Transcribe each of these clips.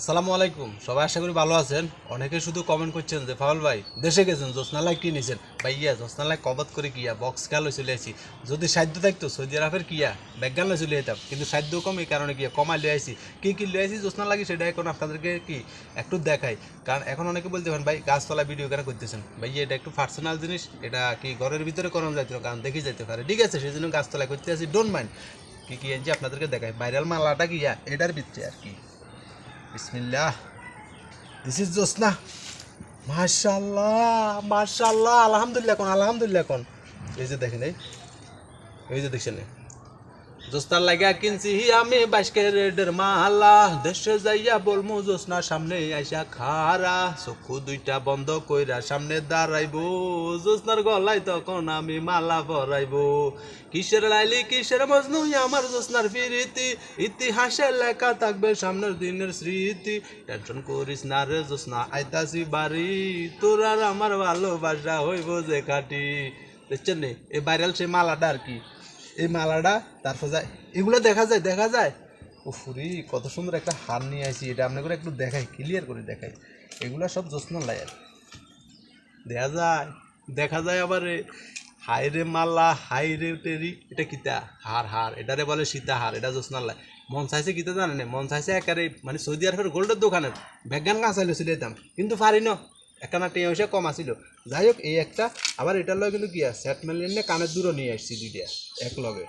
আসসালামু আলাইকুম। সবাই আশা করি ভালো আছেন। অনেকে শুধু কমেন্ট করছেন যে, ফাউল ভাই, দেশে গেছেন জোসনালাই কি নিয়েছেন ভাই ইয়া জোসনালাই কবত করে কিয়া বক্স খেয়াল চলে আসি যদি সাধ্য থাকতো, সৌদি আরবের কিয়া ব্যাগান লই চলে যেতাম কিন্তু সাধ্য কম এই কারণে কিয়া কমাই লিয়ে আইসি কি কি লিয়ে আইসি জোসনা লাগি সেটা এখন আপনাদেরকে কি একটু দেখাই। কারণ এখন অনেকে বলতে পারেন, ভাই গাছতলা ভিডিও কেন করতেছেন? ভাই এটা একটু পার্সোনাল জিনিস। এটা কি ঘরের ভিতরে করানো যাইতো কারণ দেখে যেতে পারে। ঠিক আছে সেই জন্য গাছতলা করতে আসি ডোন্ট মাইন্ড কি কি আনছি আপনাদেরকে দেখাই। ভাইরাল মালাটা কি এটার ভিতরে আর কি। বিসমিল্লাহ দিস ইজ জোসনা মাশাল্লাহ মাশাল্লাহ আলহামদুলিল্লাহ কোন আলহামদুলিল্লাহ কোন এই যে দেখেন, এই এই যে দেখছেন। জোস্তার লাগা কিনছি আমি বাইশকে রেডের মালা। দেশে যাইয়া বলমু, জোসনা, সামনে আইসা খারা। চক্ষু দুইটা বন্ধ কইরা সামনে দাঁড়াইবো। জোসনার গলায় তখন আমি মালা পরাইবো। কিসের লাইলি, কিসের মজনু, আমার জোসনার ফিরিতি ইতিহাসে লেখা থাকবে সামনের দিনের স্মৃতি। টেনশন করিস না রে জোসনা, আইতাছি বাড়ি। তোর আর আমার ভালোবাসা হইব যে কাটি দেখছেন এই ভাইরাল সেই মালাটা আর কি। এই মালাটা তারপর যায় এগুলো দেখা যায় দেখা যায়। ও ফুরি কত সুন্দর একটা হার নিয়ে আসি এটা আপনাকে একটু দেখাই ক্লিয়ার করে দেখাই। এগুলো সব জোসনা লায়ার দেখা যায় দেখা যায় আবার এ, হাই রে মাল্লা হাই রে টেরি এটা কিতা? হার হার এটারে বলে সীতা হার এটা জোসনা লাই মন চাইছে কিতা জানে মন চাইছে একারে মানে সৌদি আরবের গোল্ডের দোকানের ব্যাগান কাঁচাইলো ছিল দাম কিন্তু পারি না। একখানা টেঁ পয়সা কম আসিল যাই হোক, এই একটা। আবার এটার লগে কিন্তু কি আছে? সেট মেলিয়ে নিয়ে কানের দূরও নিয়ে আসছি দুইটা, এক লগে।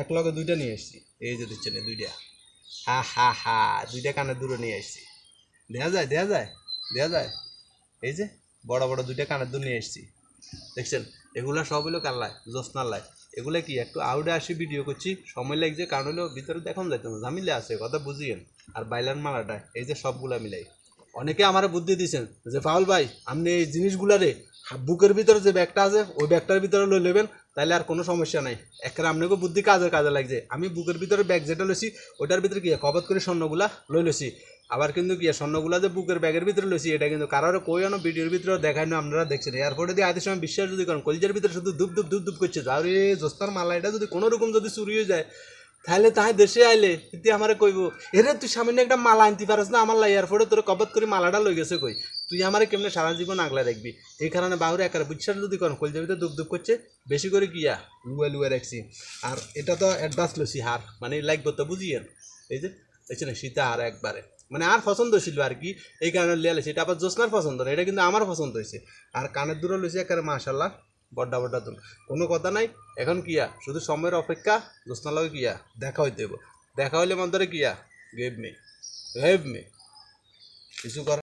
এক লগে দুইটা নিয়ে আসছি। এই যে দিচ্ছেন এই দুইটা। হা হা হা, দুইটা কানের দূরে নিয়ে আসছি। দেখা যায় দেখা যায় দেখা যায়। এই যে, বড় বড় দুইটা কানের দূর নিয়ে আসছি। দেখছেন, এগুলা সব হলো কাল্লায় লাই এগুলা কি, একটু আউটে আসি ভিডিও করছি, সময় লাগছে, কারণ হলো ভিতরে দেখান যাইতো না জামিলে আছে, কথা বুঝিয়েন। আর বাইলার মালাটা, এই যে সবগুলা মিলাই। অনেকে আমার বুদ্ধি দিয়েছেন যে, ফাউল ভাই, আপনি এই জিনিসগুলারে বুকের ভিতরে যে ব্যাগটা আছে, ওই ব্যাগটার ভিতরে লই নেবেন তাহলে আর কোনো সমস্যা নাই। একটা আপনাকে বুদ্ধি কাজে কাজে লাগছে। আমি বুকের ভিতরে ব্যাগ যেটা লইছি ওটার ভিতরে কি কবত করে স্বর্ণগুলা লই লইছি। আবার কিন্তু কি, স্বর্ণগুলা যে বুকের ব্যাগের ভিতরে লইছি, এটা কিন্তু কারোর কই আনো ভিডিওর ভিতরে দেখায় না, আপনারা দেখছেন। এয়ারপোর্টে দিয়ে আইতে সময় বিশ্বাস যদি করেন, কলিজার ভিতরে শুধু ধুপ ধুপ ধুপ ধুপ করছে। যাও রে জোস্তার মালা এটা যদি কোনো রকম যদি চুরি হয়ে যায় তাহলে তাই দেশে আইলে তুই আমারে কইব, এরে, তুই সামনে একটা মালা আনতে পারস না আমার এয়ারপোর্টে তোর কবত করে মালাটা লই গেছে কই? তুই আমারে কেমনে সারা জীবন আগলা রাখবি? এই কারণে বাহুরে একার বিশ্বাস যদি করেন, কলিজার ভিতরে দুপ দুপ করছে, বেশি করে গিয়া লুয়া লুয়া রাখছি। আর এটা তো অ্যাডভান্স লইছি হার মানে লাগবে তো বুঝিয়েন। এই যে দেখছেন সীতা হার একবারে। মানে আর পছন্দ ছিল আর কি, এই কারণে লিয়া লেছি এটা আবার জোসনার পছন্দ না, এটা কিন্তু আমার পছন্দ হয়েছে। আর কানের দূরে লইছি একেবারে মাশাল্লাহ বড্ডা বড্ডা তুল। কোনো কথা নাই। এখন কিয়া শুধু সময়ের অপেক্ষা জোসনার লাগে কিয়া দেখা হইতে হইব। দেখা হইলে মন্তরে কিয়া গেভ মে গেভ মে কিছু কর।